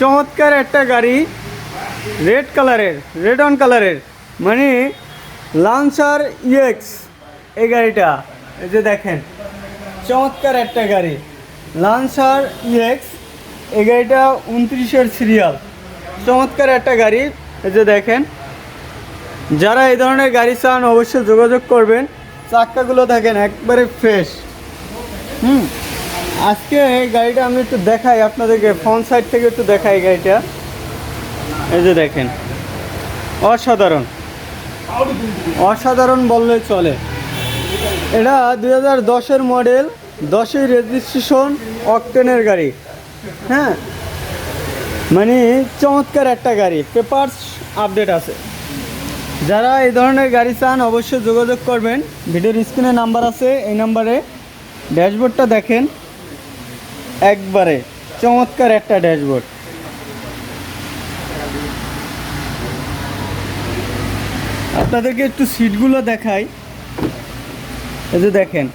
চমৎকার একটা গাড়ি, রেড কালারের, রেড অন কালারের মানে লান্সার ইএক্স এই গাড়িটা। এই যে দেখেন, চমৎকার একটা গাড়ি লান্সার ইএক্স এই গাড়িটা উনত্রিশের সিরিয়াল চমৎকার একটা গাড়ি, এই যে দেখেন, যারা এই ধরনের গাড়ি চান অবশ্যই যোগাযোগ করবেন। চাক্কাগুলো দেখেন, একবারে ফ্রেশ হুম? আজকে এই গাড়িটা আমি একটু দেখাই, আপনাদেরকে ফ্রন্ট সাইড থেকে একটু দেখাই গাড়িটা। এই যে দেখেন, অসাধারণ। অসাধারণ বললে চলে। এটা দুই হাজার দশের মডেল দশের রেজিস্ট্রেশন অকটেনের গাড়ি। হ্যাঁ? মানে চমৎকার একটা গাড়ি পেপারস আপডেট আছে। যারা এই ধরনের গাড়ি চান, অবশ্যই যোগাযোগ করবেন। ভিডিওর স্ক্রিনে নাম্বার আছে, এই নাম্বারে ড্যাশবোর্ডটা দেখেন। একবারে চমৎকার একটা ড্যাশবোর্ড। আপনাদেরকে একটু সিটগুলো দেখাই। এই যে দেখেন,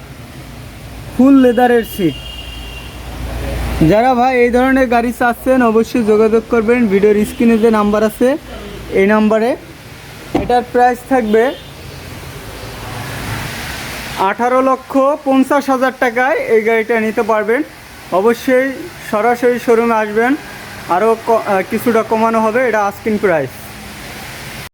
ফুল লেদারের সিট। যারা ভাই এই ধরনের গাড়ি চাচ্ছেন, অবশ্যই যোগাযোগ করবেন। ভিডিওর স্ক্রিনে যে নাম্বার আছে, এই নাম্বারে। এটার প্রাইস থাকবে আঠারো লক্ষ পঞ্চাশ হাজার টাকায় এই গাড়িটা নিতে পারবেন। অবশ্যই সরাসরি শোরুমে আসবেন। আরও কিছুটা কমানো হবে এটা আস্কিং প্রাইস